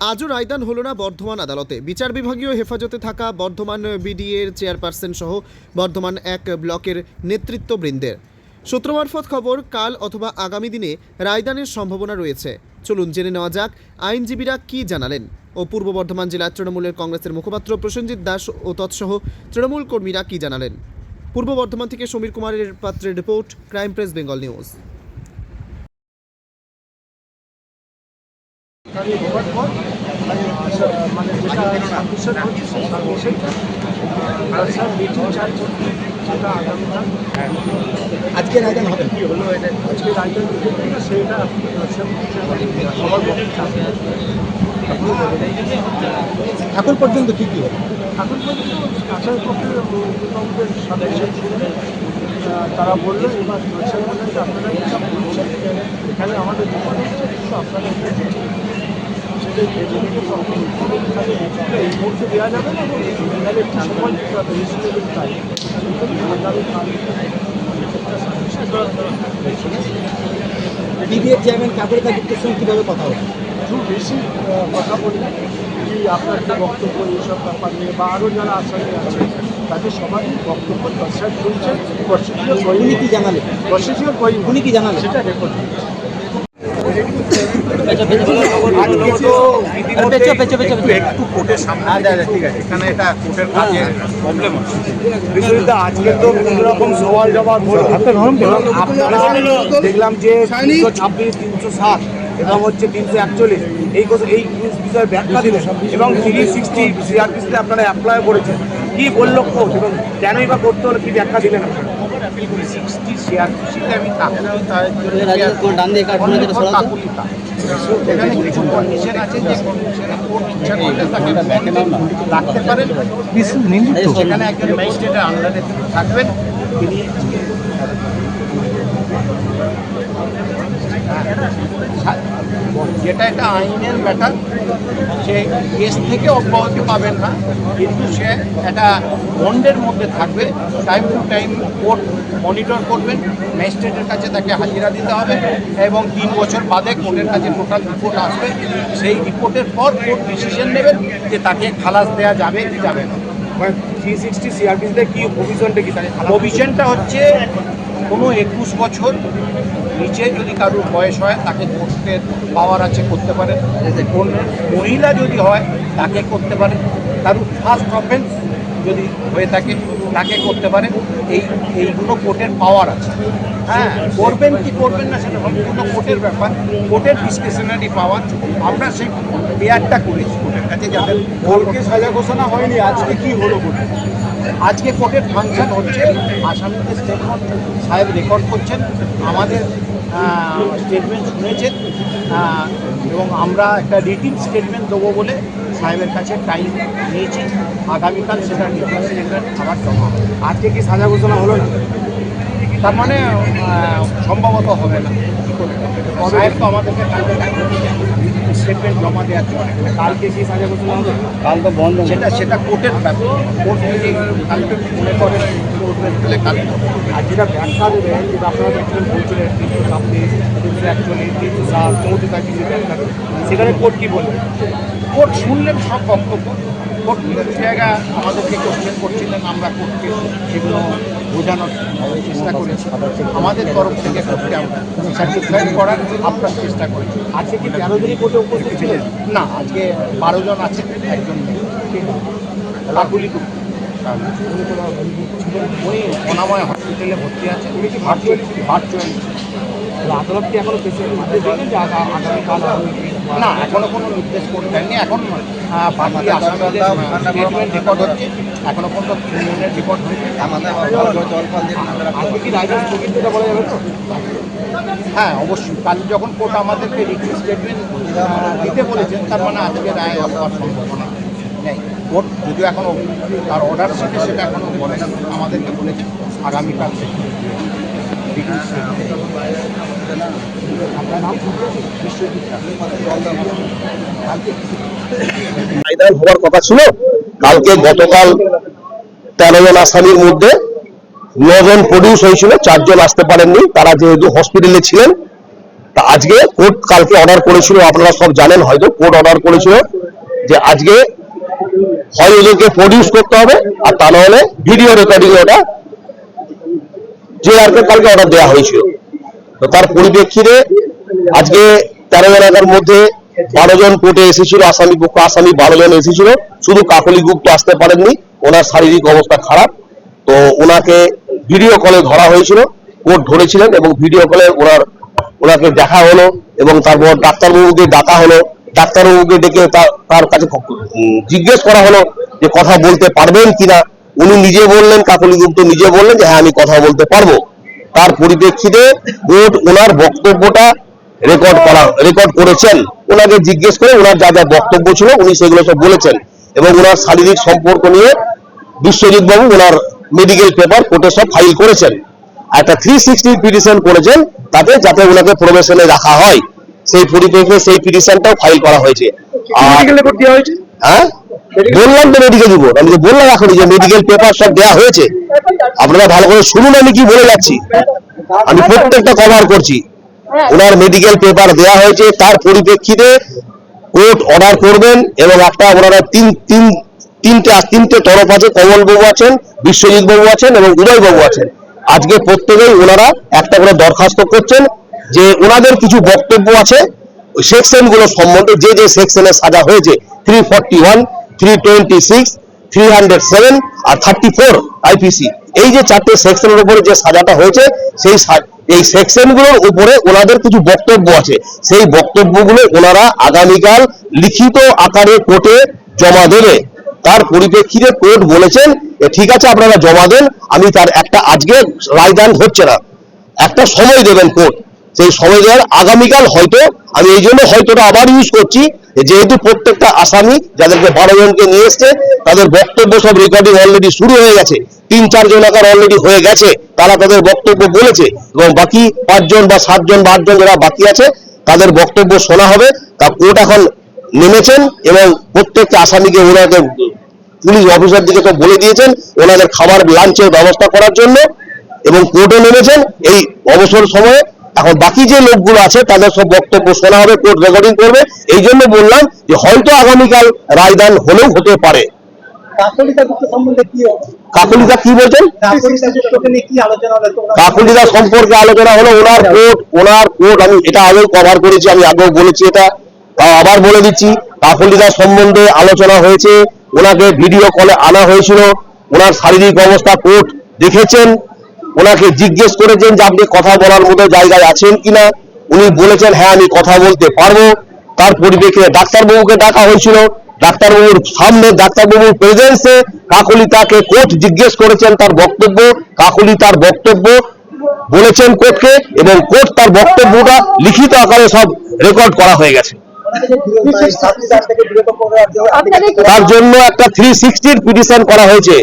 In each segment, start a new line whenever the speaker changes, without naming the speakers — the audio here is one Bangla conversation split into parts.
আজও রায়দান হলো না বর্ধমান আদালতে। বিচার বিভাগীয় হেফাজতে থাকা বর্ধমান বিডিএর চেয়ারপারসন সহ বর্ধমান এক ব্লকের নেতৃত্ববৃন্দের। সূত্র মারফত খবর, কাল অথবা আগামী দিনে রায়দানের সম্ভাবনা রয়েছে। চলুন জেনে নেওয়া যাক আইনজীবীরা কি জানালেন। ও পূর্ব বর্ধমান জেলা তৃণমূলের কংগ্রেসের মুখপাত্র প্রসেনজিৎ দাস ও তৎসহ তৃণমূল কর্মীরা কি জানালেন। পূর্ব বর্ধমান থেকে সমীর কুমারের পাত্রের report, crime press, Bengal news
গাড়ি ঢোকার পর মানে আর স্যার মিটিং চার্জ সেটা আগামীকাল
আজকে রায়দান হবে?
হলো সবার পক্ষে
এখন পর্যন্ত কি কি
এখন পর্যন্ত আচার পক্ষে সাবমিশন তারা বললেন এবার আপনারা এখানে আমাদের আপনারা
বিডিএর চেয়ারম্যান কাকুরিতা গুপ্তের সঙ্গে কীভাবে কথা হবে?
একটু বেশি কথা বলি। কি আপনার কি বক্তব্য এইসব ব্যাপার নিয়ে বা আরও যারা আসামি আছে তাদের সবাই বক্তব্য কনসাল্ট করছেন প্রসিডিওর
উনি কি জানালেন?
প্রসিডিওর বই।
উনি কি জানালেন?
সেটা রেকর্ড।
আজকে তো রকম সওয়াল জবাব আপনারা দেখলাম যে তিনশো ছাব্বিশ তিনশো সাত এবং হচ্ছে তিনশো একচল্লিশ। এই কথা এই বিষয়ে ব্যাখ্যা দিলেন এবং থ্রি সিক্সটি সিআরপিসিতে আপনারা অ্যাপ্লাই করেছেন। কি বলল কোর্ট এবং কেনই বা করতে হলে কি ব্যাখ্যা দিলেন আপনারা? সিআরপিসিতে আমি রাখতে পারেন। সেখানে একজন ম্যাজিস্ট্রেটের আন্ডারে থাকবেন। তিনি যেটা একটা আইনের ব্যাটার সে কেস থেকে অব্যাহতি পাবেন না কিন্তু সে একটা বন্ডের মধ্যে থাকবে time to time court monitor করবেন ম্যাজিস্ট্রেটের কাছে তাকে হাজিরা দিতে হবে এবং তিন বছর বাদে কোর্টের কাছে টোটাল রিপোর্ট আসবে সেই রিপোর্টের পর কোর্ট ডিসিশন নেবেন যে তাকে খালাস দেওয়া যাবে কি যাবে না। থ্রি সিক্সটি সিআরপিসিতে কি প্রভিশনটা কি প্রভিশনটা হচ্ছে কোনো একুশ বছর নিচে যদি কারোর বয়স হয়, তাকে করতে পাওয়ার আছে, করতে পারেন। কোন মহিলা যদি হয়, তাকে করতে পারে কারোর ফার্স্ট অফেন্স যদি হয়ে থাকে, তাকে করতে পারেন। এই, এইগুলো কোর্টের পাওয়ার আছে। হ্যাঁ করবেন কি করবেন না সেটা সম্পূর্ণ কোর্টের ব্যাপার। কোর্টের ডিসক্রিপশনারি পাওয়ার আমরা সেই পেয়ারটা করেছি কোর্টের কাছে যাদের
কালকে সাজা ঘোষণা হয়নি। আজকে কি হলো কোর্টে?
আজকে কোর্টের ফাংশন হচ্ছে আসামিদের স্টেটমেন্ট সাহেব রেকর্ড করছেন, আমাদের স্টেটমেন্ট শুনেছেন এবং আমরা একটা রিটিন স্টেটমেন্ট দেবো বলে সাহেবের কাছে টাইম নিয়েছি। আগামীকাল সেটা রিটিন স্টেটমেন্ট আবার জমা
আজকে কি সাজা ঘোষণা হলো,
তার মানে সম্ভবত হবে না। সাহেব তো আমাদেরকে স্টেটমেন্ট জমা দেওয়ার জন্য
কালকে কি সাজা ঘোষণা হবে?
কাল তো বন্ধ। সেটা সেটা কোর্টের ব্যাপার। কোর্ট যদি কালকে মনে করেন করবেন তাহলে হবে।
আর যেটা ব্যাখ্যা দেবেন যেটা আপনারা দেখছিলেন বলছিলেন তিনশো ছাব্বিশ তিনশো একচল্লিশ তিনশো সাত চৌত্রিশ কিছু ব্যাখ্যা সেখানে কোর্ট কী বলবেন
কোর্ট শুনলেন সব বক্তব্য। কোর্ট জায়গা আমাদেরকে কোশ্চেন করছিলেন আমরা কোর্টকে সেগুলো বোঝানোর চেষ্টা করেছি। আমাদের তরফ থেকে কোর্টকে আমরা স্যাটিসফাইড করার আপনার চেষ্টা করেছি।
আজকে কি তেরো দিনই কোর্টে উপস্থিত ছিলেন?
না, আজকে বারো জন আছেন, একজন ওই উনি অনাময় হসপিটালে ভর্তি আছেন। ভার্চুয়ালি। ভার্চুয়ালি।
আদালত কি এখনও
না এখনও কোনো নির্দেশ করে দেননি। এখন বাকি আসামিদের রেকর্ড হচ্ছে। এখনও পর্যন্ত
আজকে কি স্থগিত বলা যাবে তো?
হ্যাঁ অবশ্যই। কাল যখন কোর্ট আমাদেরকে রিটিন স্টেটমেন্ট দিতে বলেছেন তার মানে আজকে রায় হওয়ার সম্ভাবনা নেই। কোর্ট যদিও এখনও তার অর্ডার শিটে সেটা এখনও বলে না আমাদেরকে বলেছে আগামীকাল থেকে।
হওয়ার কথা ছিল। কালকে গতকাল তেরো জন আসামির মধ্যে নজন প্রডিউস হয়েছিল, চারজন আসতে পারেননি। তারা যেহেতু হসপিটালে ছিলেন, তা আজকে কোর্ট কালকে অর্ডার করেছিল, আপনারা সব জানেন হয়তো কোর্ট অর্ডার করেছিল যে আজকে হয় ওদেরকে প্রডিউস করতে হবে, আর তা নাহলে ভিডিও রেকর্ডিং ওটা যে আর কালকে অর্ডার দেওয়া হয়েছিল। তো তার পরিপ্রেক্ষিতে আজকে তেরো জনের মধ্যে বারো জন কোর্টে এসেছিল, আসামি পক্ষ, আসামি বারো জন এসেছিল। শুধু কাকলি গুপ্ত আসতে পারেননি, ওনার শারীরিক অবস্থা খারাপ। তো ওনাকে ভিডিও কলে ধরা হয়েছিল, কোর্ট ধরেছিলেন এবং ভিডিও কলে ওনার, ওনাকে দেখা হলো এবং তারপর ডাক্তারবাবুকে ডাকা হলো। ডাক্তারবাবুকে ডেকে তার তার কাছে জিজ্ঞেস করা হলো যে কথা বলতে পারবেন কিনা। উনি নিজে বললেন, কাকলি গুপ্ত নিজে বললেন যে হ্যাঁ আমি কথা বলতে পারব। তার পরিপ্রেক্ষিতে কোর্ট ওনার বক্তব্যটা রেকর্ড করা রেকর্ড করেছেন। ওনাকে জিজ্ঞেস করে ওনার যা যা বক্তব্য ছিল উনি সেগুলো সব বলেছেন এবং ওনার শারীরিক সম্পর্ক নিয়ে বিশ্বজিৎ বাবু ওনার মেডিকেল পেপার কোর্টে সব ফাইল করেছেন। একটা থ্রি সিক্সটি পিটিশন করেছেন তাতে যাতে ওনাকে প্রবেশনে রাখা হয়। সেই পরিপ্রেক্ষিতে সেই পিটিশনটাও ফাইল করা হয়েছে। আর হ্যাঁ? বললাম তো মেডিকেল রিপোর্ট আমি তো বললাম এখন যে মেডিকেল পেপার সব দেওয়া হয়েছে। আপনারা ভালো করে শুনুন, আমি কি বলে যাচ্ছি। আমি প্রত্যেকটা কভার করছি। ওনার মেডিকেল পেপার দেওয়া হয়েছে, তার পরিপ্রেক্ষিতে কোর্ট অর্ডার করবেন এবং একটা ওনারা তিন তিন, তিনটে তিনটে তরফ আছে কমল বাবু আছেন বিশ্বজিৎ বাবু আছেন এবং উদয় বাবু আছেন। আজকে প্রত্যেকেই ওনারা একটা করে দরখাস্ত করছেন যে ওনাদের কিছু বক্তব্য আছে সেকশনগুলো সম্বন্ধে যে যে সেকশনে সাজা হয়েছে three forty one three twenty six three hundred seven আর থার্টি ফোর আইপিসি এই যে চারটে সেকশনের উপরে যে সাজাটা হয়েছে, সেই এই সেকশনগুলোর উপরে ওনাদের কিছু বক্তব্য আছে। সেই বক্তব্যগুলো ওনারা আগামীকাল লিখিত আকারে কোর্টে জমা দেবে। তার পরিপ্রেক্ষিতে কোর্ট বলেছেন ঠিক আছে, আপনারা জমা দেন, আমি তার একটা, আজকে রায়দান হচ্ছে না। একটা সময় দেবেন কোর্ট। সেই সময় আগামীকাল হয়তো আমি এই জন্য হয়তোটা আবার ইউজ করছি যেহেতু প্রত্যেকটা আসামি যাদেরকে বারো জনকে নিয়ে এসছে, তাদের বক্তব্য সব রেকর্ডিং অলরেডি শুরু হয়ে গেছে। তিন, চার জন আকার অলরেডি হয়ে গেছে, তারা তাদের বক্তব্য বলেছে এবং বাকি পাঁচজন বা সাতজন বা আটজন যারা বাকি আছে, তাদের বক্তব্য শোনা হবে। তা কোর্ট এখন নেমেছেন এবং প্রত্যেকটা আসামিকে ওনাকে পুলিশ অফিসার দিকে তো বলে দিয়েছেন, ওনাদের খাবার লাঞ্চের ব্যবস্থা করার জন্য। এবং কোর্টে নেমেছেন। এই অবসর সময়ে এখন বাকি যে লোকগুলো আছে তাদের সব বক্তব্য শোনা হবে কোর্ট রেকর্ডিং করবে। এই জন্য বললাম যে হয়তো আগামীকাল রায়দান হলেও হতে পারে। কাকুলিদা কি বলছেন? কাকুলিদা সম্পর্কে আলোচনা হলো ওনার কোর্ট ওনার কোর্ট আমি এটা আগেও কভার করেছি আমি আগেও বলেছি এটা। তাও আবার বলে দিচ্ছি কাকুলিদা সম্বন্ধে আলোচনা হয়েছে ওনাকে ভিডিও কলে আনা হয়েছিল ওনার শারীরিক অবস্থা কোর্ট দেখেছেন। ওনাকে জিজ্ঞেস করেছেন যে আপনি কথা বলার মতো জায়গায় আছেন কিনা? উনি বলেছেন হ্যাঁ আমি কথা বলতে পারব। তার পরিপ্রেক্ষিতে ডাক্তারবাবুকে ডাকা হয়েছিল। ডাক্তারবাবুর সামনে ডাক্তারবাবুর প্রেজেন্সে কাকলি তাকে কোর্ট জিজ্ঞেস করেছেন তার বক্তব্য। কাকলি তার বক্তব্য বলেছেন কোর্টকে এবং কোর্ট তার বক্তব্যটা লিখিত আকারে সব রেকর্ড করা হয়ে গেছে। তার জন্য একটা থ্রি সিক্সটির পিটিশন করা হয়েছে।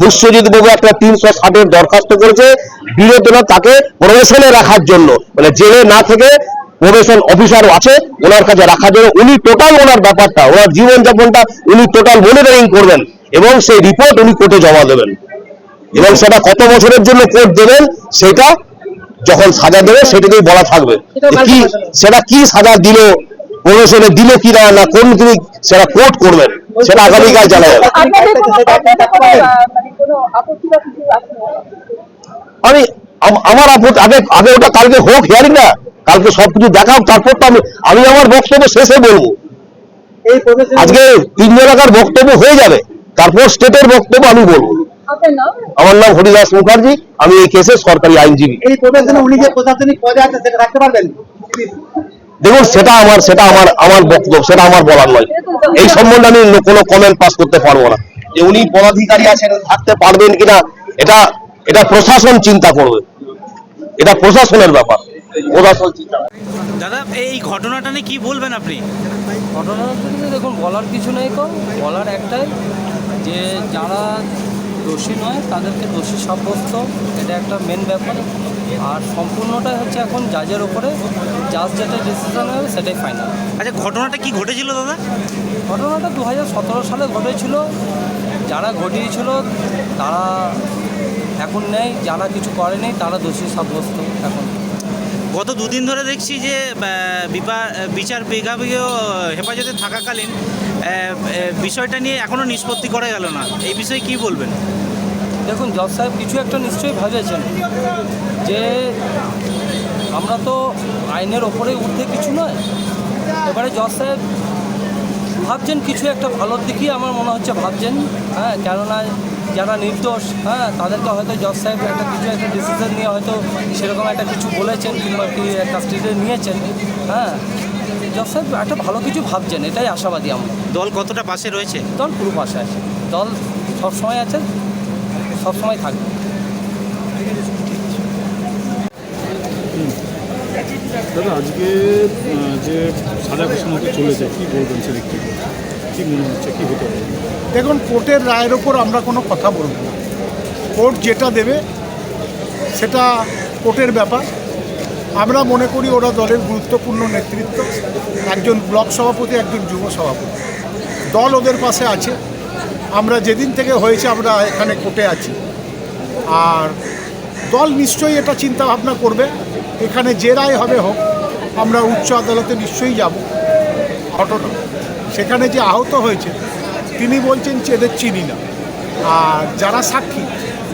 বিশ্বজিৎ বাবু একটা তিনশো ষাটের দরখাস্ত করেছে বিরোধনা তাকে প্রবেশনে রাখার জন্য। মানে জেলে না থেকে প্রবেশন অফিসার আছে ওনার কাছে রাখার জন্য। উনি টোটাল ওনার ব্যাপারটা ওনার জীবনযাপনটা উনি টোটাল মনিটরিং করবেন এবং সেই রিপোর্ট উনি কোর্টে জমা দেবেন। এবং সেটা কত বছরের জন্য কোর্ট দেবেন সেটা যখন সাজা দেবে সেটাতেই বলা থাকবে। কি সেটা কি সাজা দিল? প্রবেশনে দিল কিনা না কোন তিনি সেটা কোর্ট করবেন। সেটা আগামীকাল জানা যাবে? আমি আমার আপত্তি আগে আগে ওটা কালকে হোক হিয়ারিং না কালকে সবকিছু দেখাও তারপর তো আমি আমি আমার বক্তব্য শেষে বলব। আজকে তিন জনাকার বক্তব্য হয়ে যাবে তারপর স্টেটের বক্তব্য আমি বলব। আমার নাম হরিদাস মুখার্জি আমি এই কেসের সরকারি আইনজীবী।
এই প্রফেশনে উনি যে প্রশাসনিক পদে আছে সেটা রাখতে পারবেন?
দেখুন সেটা আমার সেটা আমার আমার বক্তব্য সেটা আমার বলার নয়। এই সম্বন্ধে আমি কোনো কমেন্ট পাস করতে পারব না। যে উনি পদাধিকারী আছেন থাকতে পারবেন কিনা এটা এটা প্রশাসন চিন্তা করবে। এটা প্রশাসনের ব্যাপার প্রশাসন চিন্তা
দাদা এই ঘটনাটা নিয়ে কি বলবেন আপনি?
ঘটনাটা দেখুন বলার কিছু নেই তো। বলার একটাই যে যারা দোষী নয় তাদেরকে দোষী সাব্যস্ত। এটা একটা মেন ব্যাপার। আর সম্পূর্ণটাই হচ্ছে এখন জাজের ওপরে জাজ যেটা ডিসিশন হবে সেটাই ফাইনাল
আচ্ছা ঘটনাটা কি ঘটেছিল দাদা?
ঘটনাটা দু হাজার সতেরো সালে ঘটেছিল। যারা ঘটিয়েছিল তারা এখন নেই যারা কিছু করেনি তারা দোষী সাব্যস্ত এখন।
গত দুদিন ধরে দেখছি যে বিপা- বিচার বিভাগীয় হেফাজতে থাকাকালীন বিষয়টা নিয়ে এখনও নিষ্পত্তি করা গেল না। এই বিষয়ে কি বলবেন?
দেখুন জজ সাহেব কিছু একটা নিশ্চয়ই ভেবেছেন যে আমরা তো আইনের ওপরে উঠতে কিছু নয়। এবারে জজ সাহেব ভাবছেন কিছু একটা ভালোর দিকেই আমার মনে হচ্ছে ভাবছেন। হ্যাঁ কেননা যারা নির্দোষ হ্যাঁ তাদেরকে হয়তো জজ সাহেব একটা কিছু একটা ডিসিশন নিয়ে হয়তো সেরকম একটা কিছু বলেছেন কিংবা কি কাস্টডিতে নিয়েছেন। হ্যাঁ জজ সাহেব একটা ভালো কিছু ভাবছেন এটাই আশাবাদী আমরা।
দল কতটা পাশে রয়েছে?
দল পুরো পাশে আছে। দল সবসময় আছে। সবসময় থাকবে।
দাদা আজকে যে সাজা ঘোষণা হতে চলেছে কি বলবেন সেদিকটি কি মনে হচ্ছে কি হতে পারে?
দেখুন কোর্টের রায়ের ওপর আমরা কোনো কথা বলব না। কোর্ট যেটা দেবে সেটা কোর্টের ব্যাপার। আমরা মনে করি ওরা দলের গুরুত্বপূর্ণ নেতৃত্ব। একজন ব্লক সভাপতি একজন যুব সভাপতি। দল ওদের পাশে আছে। আমরা যেদিন থেকে হয়েছে আমরা এখানে কোর্টে আছি। আর দল নিশ্চয়ই এটা চিন্তা ভাবনা করবে, এখানে যে রায় হবে হোক, আমরা উচ্চ আদালতে নিশ্চয়ই যাব। ঘটনা সেখানে যে আহত হয়েছে, তিনি বলছেন যে এদের চিনি না। আর যারা সাক্ষী,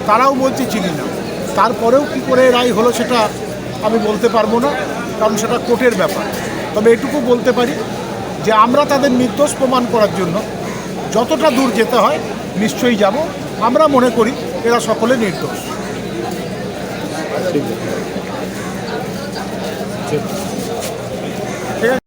তারাও বলছে চিনি না। তারপরেও কি করে রায় হলো সেটা আমি বলতে পারব না, কারণ সেটা কোর্টের ব্যাপার। তবে এটুকু বলতে পারি যে আমরা তাদের নির্দোষ প্রমাণ করার জন্য যতটা দূর যেতে হয় নিশ্চয়ই যাব আমরা মনে করি এরা সকলে নির্দোষ
ঠিক আছে।